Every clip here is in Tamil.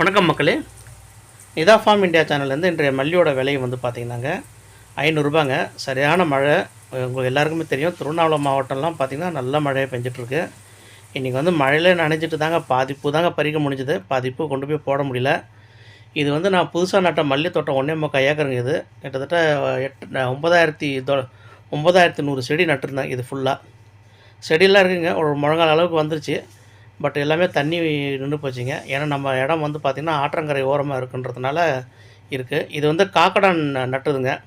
வணக்கம் மக்களே. இதா ஃபார்ம் இந்தியா சேனல்லேருந்து இன்றைய மல்லியோட விலையை வந்து பார்த்திங்கன்னாங்க ஐநூறுரூபாங்க சரியான மழை உங்களுக்கு எல்லாருக்குமே தெரியும். திருவண்ணாமலை மாவட்டம்லாம் பார்த்திங்கன்னா நல்ல மழையை பெஞ்சிட்ருக்கு. இன்றைக்கி வந்து மழையில் நனைஞ்சிட்டு தாங்க பாதிப்பு தாங்க பறிக்க முடிஞ்சுது. பாதிப்பு கொண்டு போய் போட முடியல. இது வந்து நான் புதுசாக நட்ட மல்லி தோட்டம் ஒன்றே முக்கா ஏக்கருங்க இது. கிட்டத்தட்ட எட்டு ஒம்பதாயிரத்தி தொ ஒம்பதாயிரத்தி நூறு செடி நட்டுருந்தேன் இது ஃபுல்லாக செடியெல்லாம் இருக்குங்க. ஒரு முழங்கால் அளவுக்கு வந்துருச்சு. பட் எல்லாமே தண்ணி நின்று போச்சுங்க. ஏன்னா நம்ம இடம் வந்து பார்த்திங்கன்னா ஆற்றங்கரை ஓரமாக இருக்குன்றதுனால இருக்குது இது வந்து காக்கடான் ந- நட்டுதுங்க.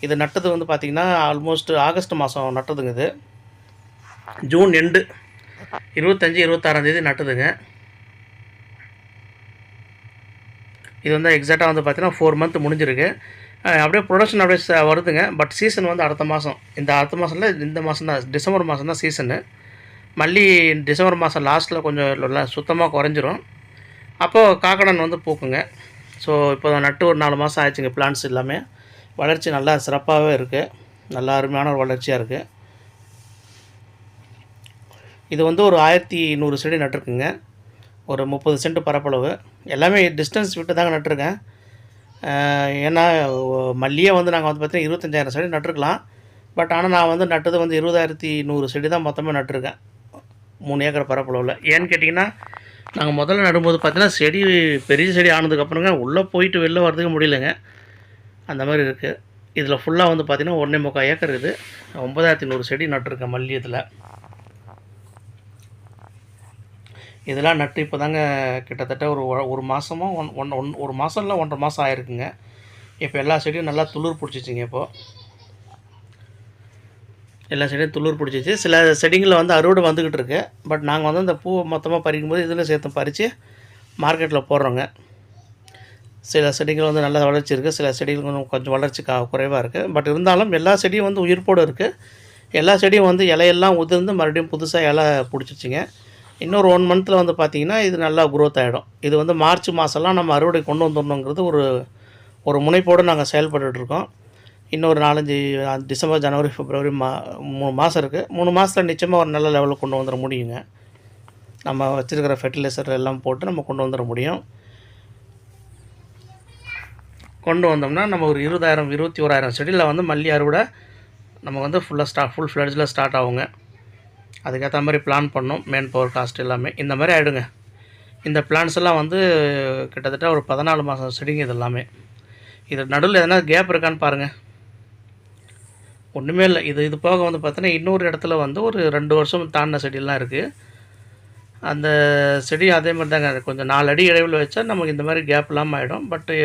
இது நட்டது வந்து பார்த்திங்கன்னா ஆல்மோஸ்ட் ஆகஸ்ட் மாதம் நட்டதுங்க இது. ஜூன் எண்டு இருபத்தஞ்சி இருபத்தாறாந்தேதி நட்டுதுங்க. இது வந்து எக்ஸாக்டாக வந்து பார்த்தீங்கன்னா ஃபோர் மந்த் முடிஞ்சிருக்கு. அப்படியே ப்ரொடக்ஷன் அப்படியே வருதுங்க. பட் சீசன் வந்து அடுத்த மாதம் இந்த அடுத்த மாதம்ல இந்த மாதம் தான் டிசம்பர் மாதம் தான் சீசனு மல்லி டிசம்பர் மாதம் லாஸ்ட்டில் கொஞ்சம் சுத்தமாக குறைஞ்சிரும். அப்போது காக்கடன் வந்து பூக்குங்க. ஸோ இப்போ நட்டு ஒரு நாலு மாதம் ஆயிடுச்சுங்க பிளான்ஸ் எல்லாமே. வளர்ச்சி நல்லா சிறப்பாகவே இருக்குது நல்லா அருமையான ஒரு வளர்ச்சியாக இருக்குது இது வந்து ஒரு ஆயிரத்தி நூறு செடி நட்டிருக்குங்க. ஒரு முப்பது சென்ட் பரப்பளவு. எல்லாமே டிஸ்டன்ஸ் விட்டு தாங்க நட்டிருக்கேன் ஏன்னா மல்லியே வந்து நாங்கள் வந்து பார்த்தீங்கன்னா இருபத்தஞ்சாயிரம் செடி நட்டிருக்கலாம். பட் ஆனால் நான் வந்து நட்டது வந்து இருபதாயிரத்தி நூறு செடி தான் மொத்தமாக நட்டிருக்கேன். மூணு ஏக்கர் பரப்பளவில் ஏன்னு கேட்டிங்கன்னா நாங்கள் முதல்ல நடும்போது பார்த்தீங்கன்னா செடி பெரிய செடி ஆனதுக்கப்புறங்க உள்ளே போயிட்டு வெளில வரதுக்கு முடியலங்க. அந்த மாதிரி இருக்குது இதில் ஃபுல்லாக வந்து பார்த்திங்கன்னா ஒன்றே முக்கால் ஏக்கர் இருக்குது. ஒன்பதாயிரத்தி நூறு செடி நட்டுருக்கேன் மல்லி இதில். இதெல்லாம் நட்டு இப்போ தாங்க கிட்டத்தட்ட ஒரு ஒரு மாதமாக ஒன் ஒன் ஒன் ஒரு மாதம் இல்லை ஒன்றரை மாதம் ஆயிருக்குங்க. இப்போ எல்லா செடியும் நல்லா துளிர் பிடிச்சிச்சிங்க இப்போது எல்லா செடியும் துளிர் பிடிச்சிச்சு. சில செடிங்களில் வந்து அறுவடை வந்துக்கிட்டு இருக்கு. பட் நாங்கள் வந்து அந்த பூவை மொத்தமாக பறிக்கும்போது இதில் சேர்த்து பறித்து மார்க்கெட்டில் போடுறோங்க. சில செடிகள் வந்து நல்லா வளர்ச்சி இருக்குது சில செடிகள் கொஞ்சம் கொஞ்சம் வளர்ச்சி கா குறைவாக இருக்குது பட் இருந்தாலும் எல்லா செடியும் வந்து உயிர்ப்போடு இருக்குது எல்லா செடியும் வந்து இலையெல்லாம் உதிர்ந்து மறுபடியும் புதுசாக இலை பிடிச்சிச்சிங்க. இன்னொரு ஒன் மந்த்தில் வந்து பார்த்திங்கன்னா இது நல்லா குரோத் ஆகிடும் இது வந்து மார்ச் மாதம்லாம் நம்ம அறுவடை கொண்டு வந்துடணுங்கிறது ஒரு ஒரு முனைப்போடு நாங்கள் செயல்பட்டுருக்கோம் இன்னொரு நாலஞ்சு டிசம்பர் ஜனவரி பிப்ரவரி மா மூணு மாதம் இருக்குது மூணு மாதத்தில் நிச்சயமாக ஒரு நல்ல லெவலில் கொண்டு வந்துட முடியுங்க. நம்ம வச்சுருக்கிற ஃபெர்டிலைசர் எல்லாம் போட்டு நம்ம கொண்டு வந்துட முடியும். கொண்டு வந்தோம்னா நம்ம ஒரு இருபதாயிரம் இருபத்தி ஓராயிரம் செடியில் வந்து மல்லி அறுவடை நம்ம வந்து ஃபுல்லாக ஸ்டா ஃபுல் ஃப்ளட்ஜில் ஸ்டார்ட் ஆகுங்க. அதுக்கேற்ற மாதிரி பிளான் பண்ணோம். மேன் பவர் காஸ்ட் எல்லாமே. இந்த மாதிரி ஆகிடுங்க இந்த பிளான்ஸ் எல்லாம் வந்து கிட்டத்தட்ட ஒரு பதினாலு மாதம் செடிங்க இது எல்லாமே. இது நடுவில் எதனா கேப் இருக்கான்னு பாருங்கள் ஒன்றுமே இல்லை. இது இது போக வந்து பார்த்தீங்கன்னா இன்னொரு இடத்துல வந்து ஒரு ரெண்டு வருஷம் தாண்டின செடியெல்லாம் இருக்குது அந்த செடி அதே மாதிரி தாங்க. கொஞ்சம் நாலு அடி இடைவில் வச்சா நமக்கு இந்த மாதிரி கேப் இல்லாமல் ஆகிடும் பட்டு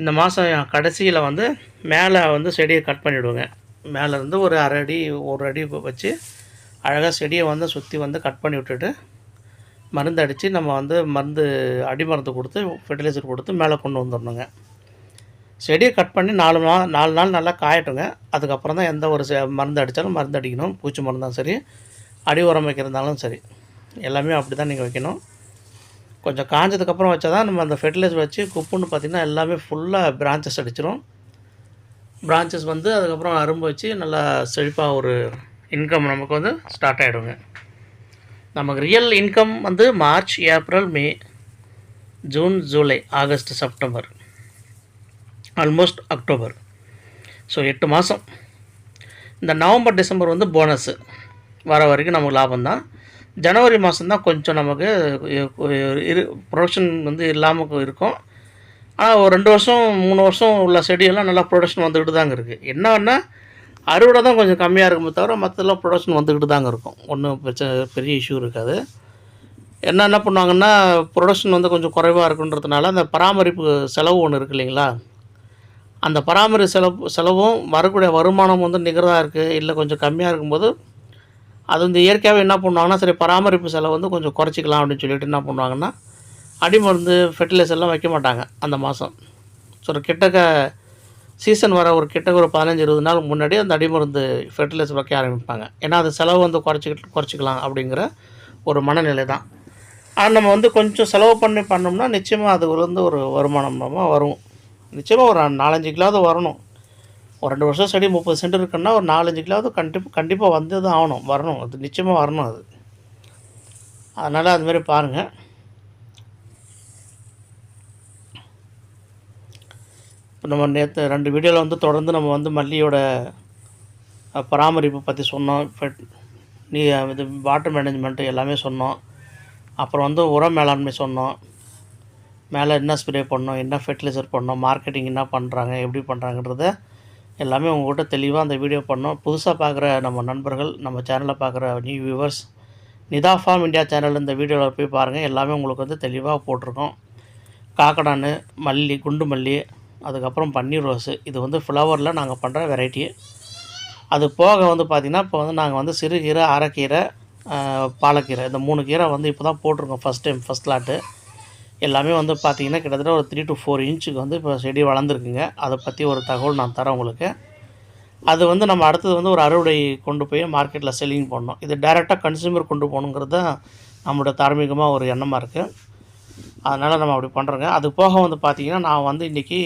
இந்த மாதம் கடைசியில் வந்து மேலே வந்து செடியை கட் பண்ணிவிடுவேங்க மேலேருந்து ஒரு அரை அடி ஒரு அடி வச்சு அழகாக செடியை வந்து சுற்றி வந்து கட் பண்ணி விட்டுட்டு மருந்து அடித்து நம்ம வந்து மருந்து அடி மருந்து கொடுத்து ஃபெர்டிலைசர் கொடுத்து மேலே கொண்டு வந்துடணுங்க. செடியை கட் பண்ணி நாலு நாள் நாலு நாள் நல்லா காயட்டுங்க. அதுக்கப்புறம் தான் எந்த ஒரு மருந்து அடித்தாலும் மருந்து அடிக்கணும். பூச்சி மருந்தாலும் சரி அடி உரம் வைக்கிறதாலும் சரி. எல்லாமே அப்படி தான் நீங்கள் வைக்கணும். கொஞ்சம் காஞ்சதுக்கப்புறம் வச்சா தான் நம்ம அந்த ஃபெர்டிலைசர் வச்சு குப்புன்னு பார்த்திங்கன்னா எல்லாமே ஃபுல்லாக பிரான்ச்சஸ் அடிச்சிடும் பிரான்ச்சஸ் வந்து அதுக்கப்புறம் அரும்பு வச்சு நல்லா செழிப்பாக ஒரு இன்கம் நமக்கு வந்து ஸ்டார்ட் ஆகிடுங்க நமக்கு ரியல் இன்கம் வந்து March April May June July August September almost October so எட்டு மாதம் இந்த நவம்பர் டிசம்பர் வந்து போனஸ்ஸு வர வரைக்கும் நமக்கு லாபம் தான் ஜனவரி மாதம் தான் கொஞ்சம் நமக்கு இரு ப்ரொடக்ஷன் வந்து இல்லாமல் இருக்கும். ஆனால் ஒரு ரெண்டு வருஷம் மூணு வருஷம் உள்ள செடியெல்லாம் நல்லா ப்ரொடக்ஷன் வந்துக்கிட்டு தாங்க இருக்குது என்னன்னா அறுவடை தான் கொஞ்சம் கம்மியாக இருக்குமே தவிர மற்றெல்லாம் ப்ரொடக்ஷன் வந்துக்கிட்டு தாங்க இருக்கும். ஒன்றும் பிரச்சனை பெரிய இஷ்யூ இருக்காது. என்ன என்ன பண்ணுவாங்கன்னா ப்ரொடக்ஷன் வந்து கொஞ்சம் குறைவாக இருக்குன்றதுனால அந்த பராமரிப்பு செலவு ஒன்று இருக்கு இல்லைங்களா? அந்த பராமரிப்பு செலவு செலவும் வரக்கூடிய வருமானம் வந்து நிகராக இருக்குது இல்லை கொஞ்சம் கம்மியாக இருக்கும்போது அது வந்து இயற்கையாகவே என்ன பண்ணுவாங்கன்னா சரி பராமரிப்பு செலவு வந்து கொஞ்சம் குறைச்சிக்கலாம் அப்படின்னு சொல்லிட்டு என்ன பண்ணுவாங்கன்னா அடி மருந்து ஃபெர்டிலைசர்லாம் வைக்க மாட்டாங்க அந்த மாதம் ஸோ ஒரு கிட்டக்க சீசன் வர ஒரு கிட்டக்க ஒரு பதினஞ்சு இருபது நாள் முன்னாடி அந்த அடிமருந்து ஃபெர்டிலைசர் வைக்க ஆரம்பிப்பாங்க. ஏன்னா அது செலவு வந்து குறைச்சிக்கிட்டு குறைச்சிக்கலாம் அப்படிங்கிற ஒரு மனநிலை தான். ஆனால் நம்ம வந்து கொஞ்சம் செலவு பண்ணி பண்ணோம்னா நிச்சயமாக அது வந்து ஒரு வருமானம் வரும். நிச்சயமாக ஒரு நாலஞ்சு கிலோவது வரணும். ஒரு ரெண்டு வருஷம் செடி முப்பது சென்ட் இருக்குன்னா ஒரு நாலஞ்சு கிலோவது கண்டிப்பாக கண்டிப்பாக வந்து தான் ஆகணும். வரணும். அது நிச்சயமாக வரணும் அது. அதனால் அதுமாரி பாருங்கள் இப்போ நம்ம நேற்று ரெண்டு வீடியோவில் வந்து தொடர்ந்து நம்ம வந்து மல்லியோட பராமரிப்பு பற்றி சொன்னோம். இப்போ நீ இது வாட்டர் மேனேஜ்மெண்ட்டு எல்லாமே சொன்னோம். அப்புறம் வந்து உரம் மேலாண்மை சொன்னோம். மேலே என்ன ஸ்ப்ரே பண்ணோம் என்ன ஃபெர்டிலைசர் பண்ணோம் மார்க்கெட்டிங் என்ன பண்ணுறாங்க எப்படி பண்ணுறாங்கன்றத எல்லாமே உங்கள்கிட்ட தெளிவாக அந்த வீடியோ பண்ணோம். புதுசாக பார்க்குற நம்ம நண்பர்கள் நம்ம சேனலை பார்க்குற new viewers Nitha farm India channel இந்த வீடியோவில் போய் பாருங்கள் எல்லாமே உங்களுக்கு வந்து தெளிவாக போட்டிருக்கோம். காக்கடான் மல்லி குண்டு மல்லி அதுக்கப்புறம் பன்னீர் ரோஸு. இது வந்து ஃப்ளவரில் நாங்கள் பண்ணுற வெரைட்டி அது போக வந்து பார்த்திங்கன்னா இப்போ வந்து நாங்கள் வந்து சிறுகீரை அரைக்கீரை பாலக்கீரை இந்த மூணு கீரை வந்து இப்போ தான் போட்டிருக்கோம் ஃபஸ்ட் டைம் ஃபஸ்ட் லாட்டு எல்லாமே வந்து பார்த்திங்கன்னா கிட்டத்தட்ட ஒரு த்ரீ டு ஃபோர் இன்ச்சுக்கு வந்து இப்போ செடி வளர்ந்துருக்குங்க. அதை பற்றி ஒரு தகவல் நான் தரேன் உங்களுக்கு. அது வந்து நம்ம அடுத்தது வந்து ஒரு அறுவடை கொண்டு போய் மார்க்கெட்டில் செல்லிங் பண்ணோம் இது டைரெக்டாக கன்சியூமர் கொண்டு போகணுங்கிறது தான் நம்மளோட தார்மீகமாக ஒரு எண்ணமாக இருக்குது அதனால் நம்ம அப்படி பண்ணுறோங்க அது போக வந்து பார்த்திங்கன்னா நான் வந்து இன்றைக்கி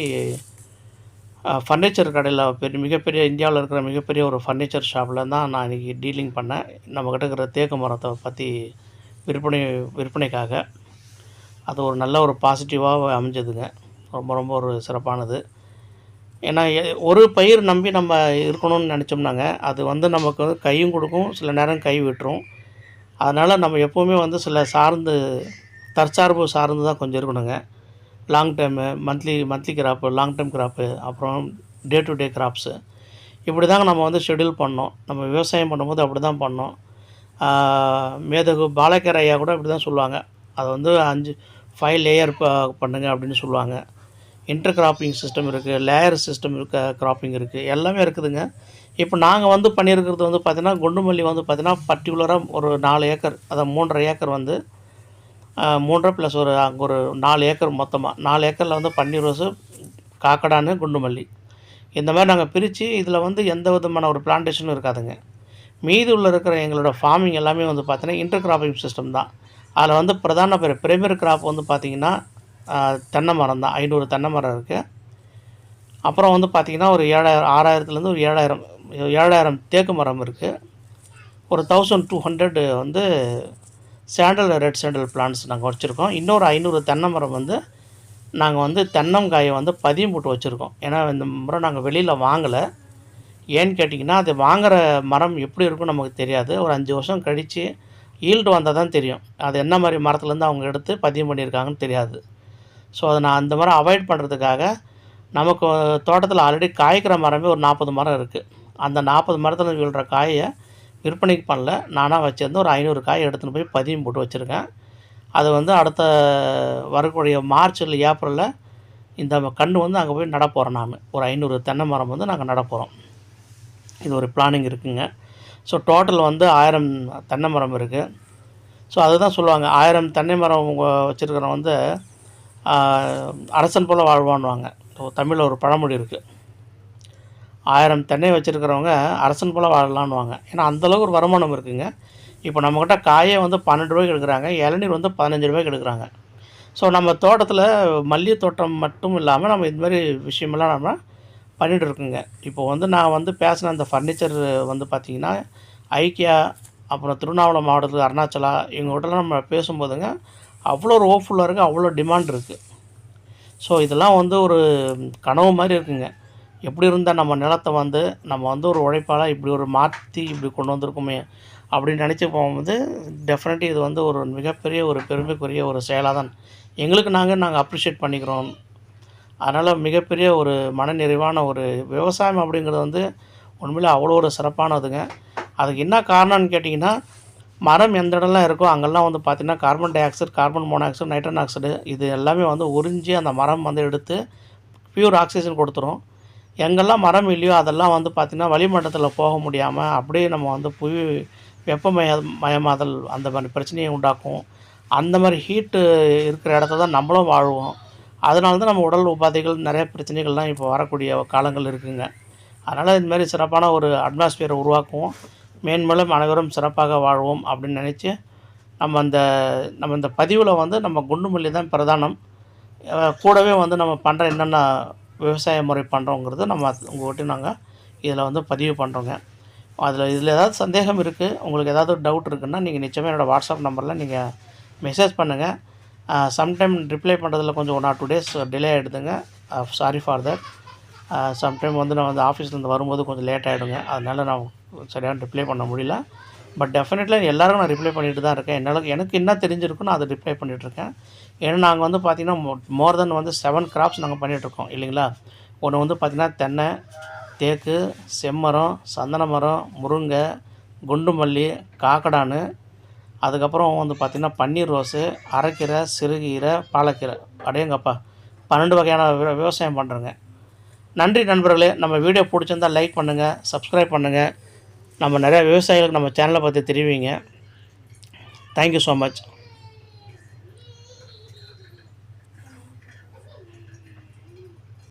ஃபர்னிச்சர் கடையில் பெரிய மிகப்பெரிய இந்தியாவில் இருக்கிற மிகப்பெரிய ஒரு ஃபர்னிச்சர் ஷாப்பில் தான் நான் இன்றைக்கி டீலிங் பண்ணேன். நம்மக்கிட்ட இருக்கிற தேக்கு மரத்தை பற்றி விற்பனை விற்பனைக்காக. அது ஒரு நல்ல ஒரு பாசிட்டிவாக அமைஞ்சதுங்க. ரொம்ப ரொம்ப ஒரு சிறப்பானது. ஏன்னா ஒரு பயிர் நம்பி நம்ம இருக்கணும்னு நினச்சோம்னாங்க அது வந்து நமக்கு வந்து கையும் கொடுக்கும் சில நேரம் கை விட்டுரும். அதனால் நம்ம எப்போவுமே வந்து சில சார்ந்து தற்சார்பு சார்ந்து தான் கொஞ்சம் இருக்கணுங்க. Long time monthly monthly crop long time crop அப்புறம் டே டு டே கிராப்ஸு இப்படி தாங்க நம்ம வந்து ஷெட்யூல் பண்ணோம். நம்ம விவசாயம் பண்ணும்போது அப்படி தான் பண்ணோம் மேதகு பாலக்கர் ஐயா கூட இப்படி தான் சொல்லுவாங்க. அது வந்து அஞ்சு ஃபைவ் லேயர் பண்ணுங்கள் பண்ணுங்க அப்படின்னு சொல்லுவாங்க. இன்டர் கிராப்பிங் சிஸ்டம் இருக்குது லேயர் சிஸ்டம் இருக்க கிராப்பிங் இருக்குது எல்லாமே இருக்குதுங்க. இப்போ நாங்கள் வந்து பண்ணியிருக்கிறது வந்து பார்த்திங்கன்னா குண்டுமல்லி வந்து பார்த்திங்கன்னா பர்டிகுலராக ஒரு நாலு ஏக்கர் அதாவது மூன்றரை ஏக்கர் வந்து மூன்றரை ப்ளஸ் ஒரு அங்கே ஒரு நாலு ஏக்கர் மொத்தமாக நாலு ஏக்கரில் வந்து பன்னீர் ரோஸு காக்கடான்னு குண்டுமல்லி. இந்த மாதிரி நாங்கள் பிரித்து இதில் வந்து எந்த விதமான ஒரு பிளான்டேஷனும் இருக்காதுங்க. மீதி உள்ள இருக்கிற எங்களோட ஃபார்மிங் எல்லாமே வந்து பார்த்தீங்கன்னா இன்டர் கிராப்பிங் சிஸ்டம் தான். அதில் வந்து பிரதான பெரிய பிரைமரி கிராப் வந்து பார்த்திங்கன்னா தென்னை மரம் தான். ஐநூறு தென்னை மரம் இருக்குது அப்புறம் வந்து பார்த்திங்கன்னா ஒரு ஏழாயிரம் ஆறாயிரத்துலேருந்து ஒரு ஏழாயிரம் ஏழாயிரம் தேக்கு மரம் இருக்குது ஒரு தௌசண்ட் டூ ஹண்ட்ரட் வந்து சேண்டல் ரெட் சேண்டல் பிளான்ஸ் நாங்கள் வச்சுருக்கோம். இன்னொரு ஐநூறு தென்னை மரம் வந்து நாங்கள் வந்து தென்னங்காயை வந்து பதியம் போட்டு வச்சுருக்கோம். ஏன்னா இந்த முறை நாங்கள் வெளியில் வாங்கலை. ஏன்னு கேட்டிங்கன்னா அது வாங்குகிற மரம் எப்படி இருக்கும் நமக்கு தெரியாது. ஒரு அஞ்சு வருஷம் கழித்து ஈல்டு வந்தால் தான் தெரியும். அது என்ன மாதிரி மரத்துலேருந்து அவங்க எடுத்து பதியம் பண்ணியிருக்காங்கன்னு தெரியாது. ஸோ அதை நான் அந்த மரம் அவாய்ட் பண்ணுறதுக்காக நமக்கு தோட்டத்தில் ஆல்ரெடி காய்க்கிற மரமே ஒரு நாற்பது மரம் இருக்குது அந்த நாற்பது மரத்தில் விழுற காயை விற்பனைக்கு பண்ணல. நானாக வச்சுருந்து ஒரு ஐநூறு காய் எடுத்துன்னு போய் பதியம் போட்டு வச்சுருக்கேன். அது வந்து அடுத்த வரக்கூடிய மார்ச் இல்லை ஏப்ரலில் இந்த கன்று வந்து அங்கே போய் நட போகிறேன் நான். ஒரு ஐநூறு தென்னை மரம் வந்து நாங்கள் நட போகிறோம் இது ஒரு பிளானிங் இருக்குங்க. ஸோ டோட்டல் வந்து ஆயிரம் தென்னை மரம் இருக்குது ஸோ அதுதான் சொல்லுவாங்க. ஆயிரம் தென்னை மரம் வச்சுருக்கிறவங்க வந்து அரசன் போல் வாழ்வான்னுவாங்க. ஸோ தமிழில் ஒரு பழமொழி இருக்குது ஆயிரம் தென்னை வச்சுருக்கிறவங்க அரசன் போல் வாழலான்னுவாங்க. ஏன்னா அந்தளவுக்கு ஒரு வருமானம் இருக்குங்க. இப்போ நம்மக்கிட்ட காயே வந்து பன்னெண்டு ரூபாய்க்கு எடுக்கிறாங்க. இளநீர் வந்து பதினஞ்சு ரூபாய்க்கு எடுக்கிறாங்க. ஸோ நம்ம தோட்டத்தில் மல்லிகை தோட்டம் மட்டும் இல்லாமல் நம்ம இது மாதிரி விஷயமெல்லாம் நம்ம பண்ணிகிட்டு இருக்குங்க இப்போ வந்து நான் வந்து பேசின அந்த ஃபர்னிச்சர் வந்து பார்த்திங்கன்னா ஐக்கியா அப்புறம் திருவண்ணாமலை மாவட்டத்தில் அருணாச்சலா இவங்ககிட்டலாம் நம்ம பேசும்போதுங்க அவ்வளோ ஒரு ஓஃபுல்லாக இருக்குது அவ்வளோ டிமாண்ட் இருக்குது ஸோ இதெல்லாம் வந்து ஒரு கனவு மாதிரி இருக்குங்க. எப்படி இருந்தால் நம்ம நிலத்தை வந்து நம்ம வந்து ஒரு உழைப்பால் இப்படி ஒரு மாற்றி இப்படி கொண்டு வந்திருக்கோமே அப்படின்னு நினச்சி போகும்போது டெஃபினெட்லி இது வந்து ஒரு மிகப்பெரிய ஒரு பெருமைக்குரிய ஒரு செயலாக தான் எங்களுக்கு நாங்கள் நாங்கள் அப்ரிஷியேட் பண்ணிக்கிறோம். அதனால் மிகப்பெரிய ஒரு மனநிறைவான ஒரு விவசாயம் அப்படிங்கிறது வந்து உண்மையிலே அவ்வளோ ஒரு சிறப்பானதுங்க. அதுக்கு என்ன காரணம்னு கேட்டிங்கன்னா மரம் எந்த இடம்லாம் இருக்கோ அங்கெல்லாம் வந்து பார்த்திங்கன்னா carbon dioxide carbon monoxide nitrogen oxide இது எல்லாமே வந்து உறிஞ்சி அந்த மரம் வந்து எடுத்து பியூர் ஆக்சிஜன் கொடுத்துரும். எங்கெல்லாம் மரம் இல்லையோ அதெல்லாம் வந்து பார்த்திங்கன்னா வளிமண்டலத்தில் போக முடியாமல் அப்படியே நம்ம வந்து புவி வெப்பமய மயமாதல் அந்த மாதிரி பிரச்சனையை உண்டாக்கும். அந்த மாதிரி ஹீட்டு இருக்கிற இடத்த தான் நம்மளும் வாழ்வோம். அதனால தான் நம்ம உடல் உபாதைகள் நிறைய பிரச்சனைகள்லாம் இப்போ வரக்கூடிய காலங்கள் இருக்குங்க. அதனால் இதுமாரி சிறப்பான ஒரு அட்மாஸ்பியரை உருவாக்குவோம். மேன்மேலும் அனைவரும் சிறப்பாக வாழ்வோம் அப்படின்னு நினச்சி நம்ம அந்த நம்ம இந்த பதிவில் வந்து நம்ம குண்டுமல்லி தான் பிரதானம். கூடவே வந்து நம்ம பண்ணுற என்னென்ன விவசாய முறை பண்ணுறோங்கிறது நம்ம உங்கள்கிட்ட நாங்கள் இதில் வந்து பதிவு பண்ணுறோங்க அதில் இதில் ஏதாவது சந்தேகம் இருக்குது உங்களுக்கு ஏதாவது டவுட் இருக்குன்னா நீங்கள் நிச்சயமாக என்னோடய வாட்ஸ்அப் நம்பரில் நீங்கள் மெசேஜ் பண்ணுங்கள் சம்டைம் ரிப்ளை பண்ணுறதுல கொஞ்சம் one or two days delay ஆகிடுதுங்க sorry for that sometime வந்து நான் வந்து ஆஃபீஸ்லேருந்து வரும்போது கொஞ்சம் லேட் ஆகிடுங்க அதனால் நான் சரியான ரிப்ளை பண்ண முடியல. பட் டெஃபினெட்லி எல்லாருக்கும் நான் ரிப்ளை பண்ணிட்டு தான் இருக்கேன். என்னால் எனக்கு என்ன தெரிஞ்சிருக்கோ நான் அதை ரிப்ளை பண்ணிகிட்ருக்கேன் ஏன்னா நாங்கள் வந்து பார்த்திங்கன்னா மோர் தென் வந்து செவன் கிராப்ஸ் நாங்கள் பண்ணிகிட்ருக்கோம் இல்லைங்களா? ஒன்று வந்து பார்த்திங்கன்னா தென்னை தேக்கு செம்மரம் சந்தன மரம் முருங்கை குண்டு மல்லி காக்கடானு அதுக்கப்புறம் வந்து பார்த்திங்கன்னா பன்னீர் ரோஸு அரைக்கீரை சிறுகீரை பாலக்கீரை. அடையங்கப்பா பன்னெண்டு வகையான விவ- விவசாயம் பண்ணுறேங்க நன்றி நண்பர்களே. நம்ம வீடியோ பிடிச்சிருந்தா லைக் பண்ணுங்கள் சப்ஸ்கிரைப் பண்ணுங்கள் நம்ம நிறையா விவசாயிகளுக்கு நம்ம சேனலை பற்றி தெரிவிங்க. Thank you so much